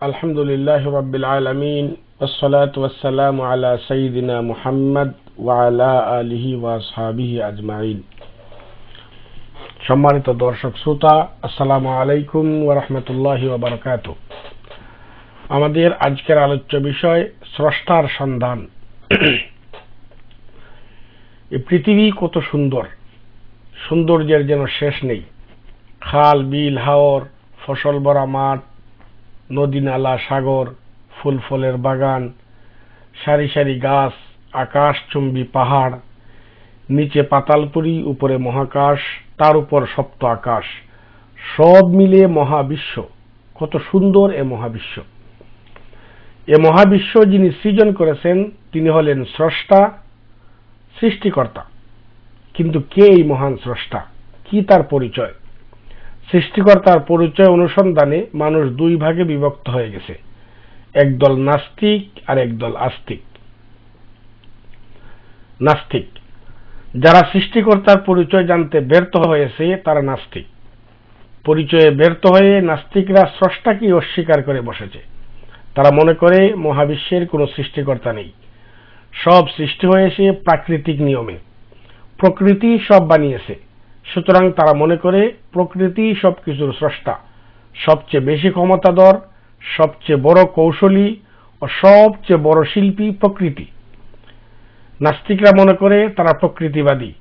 الحمد لله رب العالمين والصلاة والسلام على سيدنا محمد وعلى آله وأصحابه أجمعين সম্মানিত দর্শক শ্রোতা আসসালামু আলাইকুম ওরহমতুল্লাহ বারকাত আমাদের আজকের আলোচ্য বিষয় স্রষ্টার সন্ধান এই পৃথিবী কত সুন্দর সৌন্দর্যের যেন শেষ নেই খাল বিল হাওর ফসল ভরা মাঠ নদী নালা, সাগর, ফুল ফলের বাগান, সারি সারি গাছ, আকাশ চুম্বি পাহাড়, নিচে পাতালপুরি উপরে মহাকাশ, তার উপর সপ্ত আকাশ। সব মিলে মহাবিশ্ব। কত সুন্দর এ মহাবিশ্ব। এ মহাবিশ্ব যিনি সৃজন করেছেন, তিনি হলেন স্রষ্টা, সৃষ্টিকর্তা। কিন্তু কে এই মহান স্রষ্টা? কি তার পরিচয়? সৃষ্টিকর্তার পরিচয় অনুসন্ধানে মানুষ দুই ভাগে বিভক্ত হয়ে গেছে। একদল নাস্তিক আর একদল আস্তিক। নাস্তিক। যারা সৃষ্টিকর্তার পরিচয় জানতে ব্যর্থ হয়েছে, তারা নাস্তিক। পরিচয়ে ব্যর্থ হয়ে নাস্তিকরা স্রষ্টাকে অস্বীকার করে বসেছে। তারা মনে করে মহাবিশ্বের কোনো সৃষ্টিকর্তা নেই। সব সৃষ্টি হয়েছে প্রাকৃতিক নিয়মে। প্রকৃতি সব বানিয়েছে। সুতরাং তারা মনে করে, প্রকৃতি সবকিছুর স্রষ্টা। সবচেয়ে বেশি ক্ষমতাধর, সবচেয়ে বড় কৌশলী ও সবচেয়ে বড় শিল্পী প্রকৃতি। নাস্তিকরা মনে করে, তারা প্রকৃতিবাদী।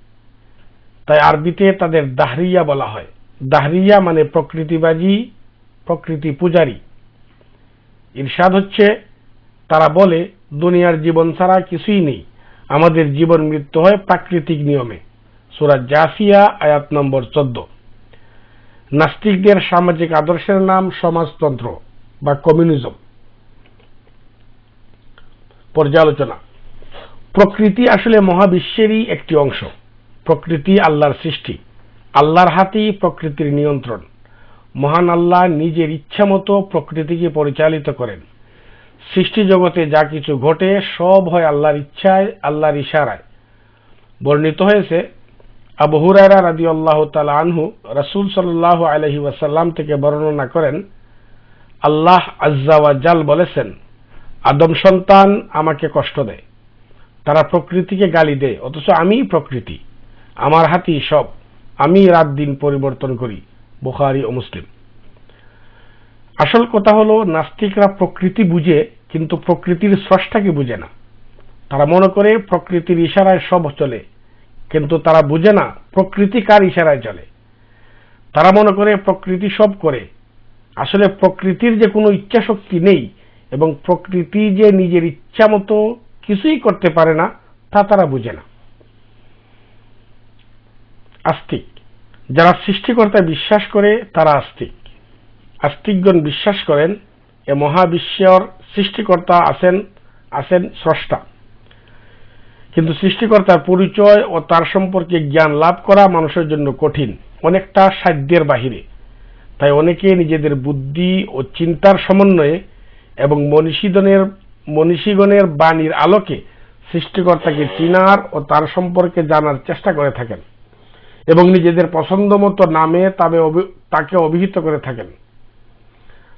তাই আরবিতে তাদের দাহরিয়া বলা হয়। দাহরিয়া মানে প্রকৃতিবাদী প্রকৃতি পূজারী। ইরশাদ হচ্ছে, তারা বলে, দুনিয়ার জীবন ছাড়া কিছুই নেই। আমাদের জীবন মৃত্যু হয় প্রাকৃতিক নিয়মে। সুরা জাফিয়া, আয়াত নম্বর চোদ্দ। নাস্তিকদের সামাজিক আদর্শের নাম সমাজতন্ত্র বা কমিউনিজম। পর্যালোচনা। প্রকৃতি আসলে মহাবিশ্বেরই একটি অংশ। প্রকৃতি আল্লাহর সৃষ্টি। আল্লাহর হাতেই প্রকৃতির নিয়ন্ত্রণ। মহান আল্লাহ নিজের ইচ্ছা মতো প্রকৃতিকে পরিচালিত করেন। সৃষ্টি জগতে যা কিছু ঘটে সব হয় আল্লাহর ইচ্ছায়, আল্লাহর ইশারায়। বর্ণিত হয়েছে আবু হুরায়রা রাদি আল্লাহ তালা আনহু রাসুল সাল্লাহ আলহি ওয়াসাল্লাম থেকে বর্ণনা করেন, আল্লাহ আজ্জাওয়াজাল বলেছেন, আদম সন্তান আমাকে কষ্ট দেয়, তারা প্রকৃতিকে গালি দেয়, অথচ আমি প্রকৃতি, আমার হাতেই সব আমি রাত দিন পরিবর্তন করি, বুখারি ও মুসলিম। আসল কথা হলো, নাস্তিকরা প্রকৃতি বুঝে, কিন্তু প্রকৃতির স্রষ্টাকে বুঝে না। তারা মনে করে প্রকৃতির ইশারায় সব চলে কিন্তু তারা বুঝে না, প্রকৃতি কার ইশারায় চলে। তারা মনে করে প্রকৃতি সব করে। আসলে প্রকৃতির যে কোনো ইচ্ছা শক্তি নেই এবং প্রকৃতি যে নিজের ইচ্ছা মতো কিছুই করতে পারে না, তা তারা বুঝে না। আস্তিক। যারা সৃষ্টিকর্তায় বিশ্বাস করে, তারা আস্তিক। আস্তিকগণ বিশ্বাস করেন, এ মহাবিশ্বর সৃষ্টিকর্তা আছেন আছেন স্রষ্টা। কিন্তু সৃষ্টিকর্তার পরিচয় ও তার সম্পর্কে জ্ঞান লাভ করা মানুষের জন্য কঠিন, অনেকটা সাধ্যের বাহিরে। তাই অনেকে নিজেদের বুদ্ধি ও চিন্তার সমন্বয়ে এবং মনীষীগণের মনীষীগণের বাণীর আলোকে সৃষ্টিকর্তাকে চিনার ও তার সম্পর্কে জানার চেষ্টা করে থাকেন এবং নিজেদের পছন্দ মতো নামে তাকে অভিহিত করে থাকেন।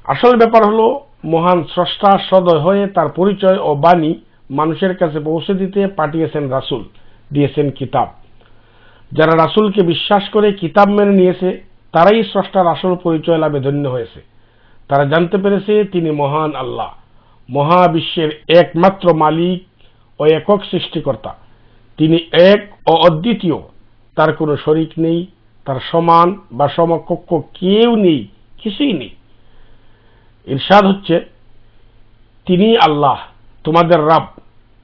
আসল ব্যাপার হলো, মহান স্রষ্টা সদয় হয়ে তার পরিচয় ও বাণী মানুষের কাছে পৌঁছে দিতে পাঠিয়েছেন রাসুল, দিয়েছেন কিতাব। যারা রাসুলকে বিশ্বাস করে কিতাব মেনে নিয়েছে, তারাই স্রষ্টার আসল পরিচয় লাভে ধন্য হয়েছে। তারা জানতে পেরেছে তিনি মহান আল্লাহ, মহাবিশ্বের একমাত্র মালিক ও একক সৃষ্টিকর্তা। তিনি এক ও অদ্বিতীয়, তার কোনো শরিক নেই, তার সমান বা সমকক্ষ কেউ নেই, কিছুই নেই। ইরশাদ হচ্ছে, তিনি আল্লাহ, তোমাদের রাব।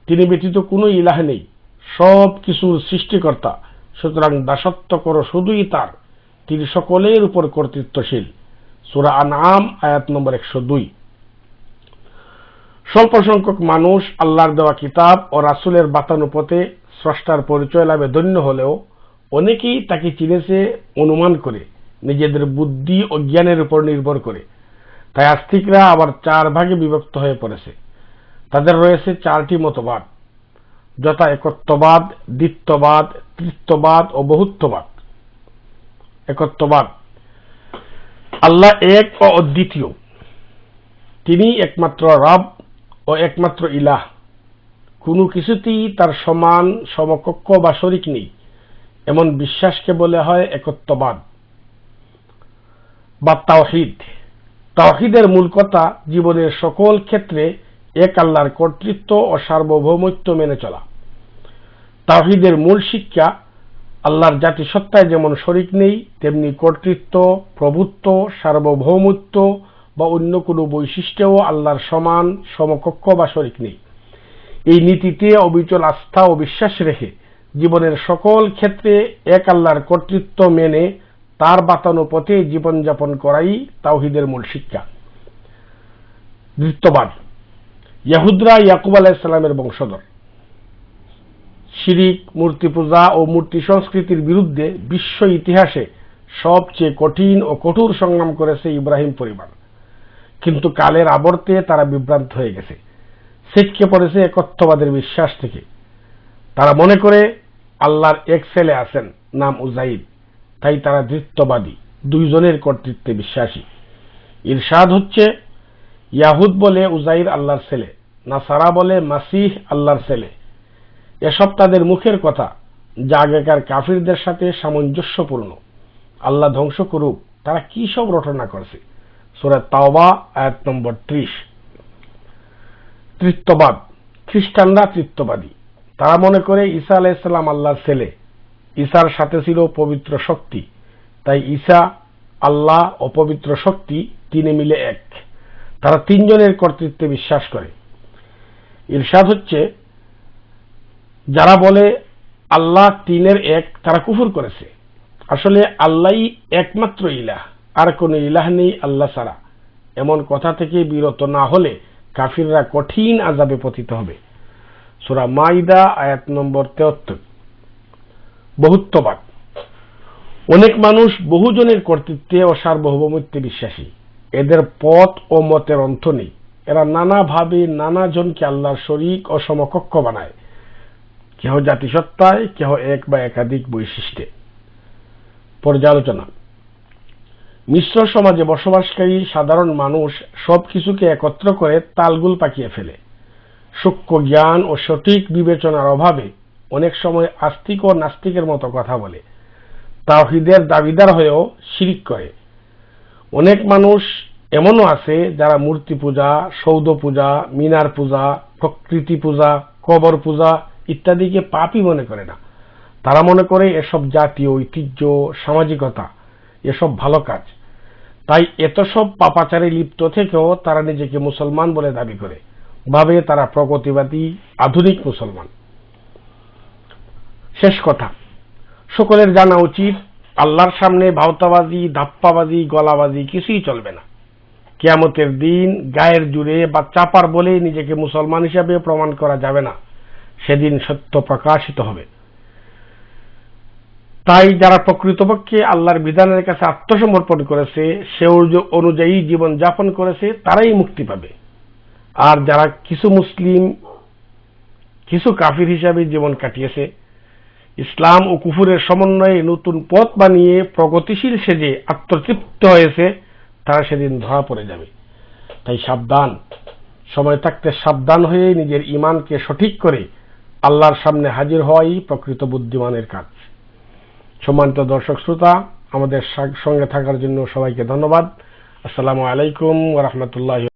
তিনি ব্যতীত কোনো ইলাহ নেই। সব কিছুর সৃষ্টিকর্তা, সুতরাং দাসত্ব করো শুধুই তার। তিনি সকলের উপর কর্তৃত্বশীল। সুরা আনাম আয়াত নম্বর একশো দুই। স্বল্প সংখ্যক মানুষ আল্লাহর দেওয়া কিতাব ও রাসুলের বাতানুপথে স্রষ্টার পরিচয় লাভে ধন্য হলেও অনেকেই তাকে চিনেছে অনুমান করে, নিজেদের বুদ্ধি ও জ্ঞানের উপর নির্ভর করে। তাই আস্তিকরা আবার চার ভাগে বিভক্ত হয়ে পড়েছে। তাদের রয়েছে চারটি মতবাদ। যথা একত্ববাদ, দ্বিত্ববাদ, তৃত্ববাদ ও বহুত্ববাদ। একত্ববাদ। আল্লাহ এক ও অদ্বিতীয়। তিনি একমাত্র রব ও একমাত্র ইলাহ। কোনো কিছুতেই তার সমান সমকক্ষ বা শরিক নেই। এমন বিশ্বাসকে বলে হয় একত্ববাদ। বা তাওহিদ। তাওহিদের মূল কথা জীবনের সকল ক্ষেত্রে এক আল্লাহর কর্তৃত্ব ও সার্বভৌমত্ব মেনে চলা। তাওহিদের মূল শিক্ষা, আল্লাহর জাতিসত্তায় যেমন শরিক নেই, তেমনি কর্তৃত্ব, প্রভুত্ব, সার্বভৌমত্ব বা অন্য কোনো বৈশিষ্ট্যেও আল্লাহর সমান, সমকক্ষ বা শরিক নেই। এই নীতিতে অবিচল আস্থা ও বিশ্বাস রেখে জীবনের সকল ক্ষেত্রে এক আল্লাহর কর্তৃত্ব মেনে তার বাতানো পথে জীবনযাপন করাই তাওহিদের মূল শিক্ষা। নৃত্যবাদ ইয়াহুদরা ইয়াকুব আলাহিসাল্লামের বংশধর। শিরিক, মূর্তি পূজা ও মূর্তি সংস্কৃতির বিরুদ্ধে বিশ্ব ইতিহাসে সবচেয়ে কঠিন ও কঠোর সংগ্রাম করেছে ইব্রাহিম পরিবার। কিন্তু কালের আবর্তে তারা বিভ্রান্ত হয়ে গেছে। ছিটকে পড়েছে একত্ববাদের বিশ্বাস থেকে। তারা মনে করে, আল্লাহর এক ছেলে আছেন, নাম উজাইদ তাই তারা ধৃত্যবাদী, দুইজনের কর্তৃত্বে বিশ্বাসী। ইরশাদ হচ্ছে ইয়াহুদ বলে উজাইর আল্লাহর ছেলে, নাসারা বলে মাসিহ আল্লাহর ছেলে। এসব তাদের মুখের কথা, যা আগেকার কাফিরদের সাথে সামঞ্জস্যপূর্ণ। আল্লাহ ধ্বংস করুক, তারা কি সব রটনা করছে? সুরা তাওবা, আয়াত নম্বর ত্রিশ। তৃত্ববাদ, খ্রিস্টানরা তৃত্ববাদী। তারা মনে করে ঈসা আলাইসাল্লাম আল্লাহর ছেলে। ঈসার সাথে ছিল পবিত্র শক্তি, তাই ঈসা আল্লাহ অপবিত্র শক্তি তিনে মিলে এক। তারা তিনজনের কর্তৃত্বে বিশ্বাস করে। ইরশাদ হচ্ছে, যারা বলে আল্লাহ তিনের এক, তারা কুফুর করেছে। আসলে আল্লাহ একমাত্র ইলাহ, আর কোনো ইলাহ নেই আল্লাহ ছাড়া। এমন কথা থেকে বিরত না হলে কাফিররা কঠিন আজাবে পতিত হবে। সুরা মাইদা, আয়াত নম্বর তেহত্তর। বহুত্ববাদ। অনেক মানুষ বহুজনের কর্তৃত্বে ও সার্বভৌমত্বে বিশ্বাসী। এদের পথ ও মতের অন্ত নেই। এরা নানাভাবে নানা জনকে আল্লাহর শরিক ও সমকক্ষ বানায়। কেহ জাতিসত্তায়, কেহ এক বা একাধিক বৈশিষ্ট্যে। পর্যালোচনা। মিশ্র সমাজে বসবাসকারী সাধারণ মানুষ সবকিছুকে একত্র করে তালগুল পাকিয়ে ফেলে। সূক্ষ্ম জ্ঞান ও সঠিক বিবেচনার অভাবে অনেক সময় আস্তিক ও নাস্তিকের মতো কথা বলে। তাওহিদের দাবিদার হয়েও শিরিক করে। অনেক মানুষ এমনও আছে যারা মূর্তি পূজা সৌদ পূজা, মিনার পূজা, প্রকৃতি পূজা, কবর পূজা ইত্যাদিকে পাপই মনে করে না। তারা মনে করে এসব জাতীয় ঐতিহ্য, সামাজিকতা, এসব ভালো কাজ। তাই এত সব পাপাচারে লিপ্ত থেকেও তারা নিজেকে মুসলমান বলে দাবি করে। ভাবে তারা প্রগতিবাদী, আধুনিক মুসলমান। শেষ কথা। সকলের জানা উচিত আল্লাহর সামনে ভাওতাবাজি, ধাপ্পাবাজি, গলাবাজি কিছুই চলবে না। কেয়ামতের দিন গায়ের জুড়ে বা চাপার বলে নিজেকে মুসলমান হিসাবে প্রমাণ করা যাবে না। সেদিন সত্য প্রকাশিত হবে। তাই যারা প্রকৃতপক্ষে আল্লাহর বিধানের কাছে আত্মসমর্পণ করেছে, সে অনুযায়ী জীবন যাপন করেছে, তারাই মুক্তি পাবে। আর যারা কিছু মুসলিম, কিছু কাফির হিসাবে জীবন কাটিয়েছে ইসলাম ও কুফুরের সমন্বয়ে নতুন পথ বানিয়ে প্রগতিশীল সেজে আত্মতৃপ্ত হয়েছে, তারা সেদিন ধরা পড়ে যাবে। তাই সাবধান। সময় থাকতে সাবধান হয়ে নিজের ইমানকে সঠিক করে আল্লাহর সামনে হাজির হওয়াই প্রকৃত বুদ্ধিমানের কাজ। সম্মানিত দর্শক শ্রোতা, আমাদের সঙ্গে থাকার জন্য সবাইকে ধন্যবাদ। আসসালামু আলাইকুম রহমতুল্লাহ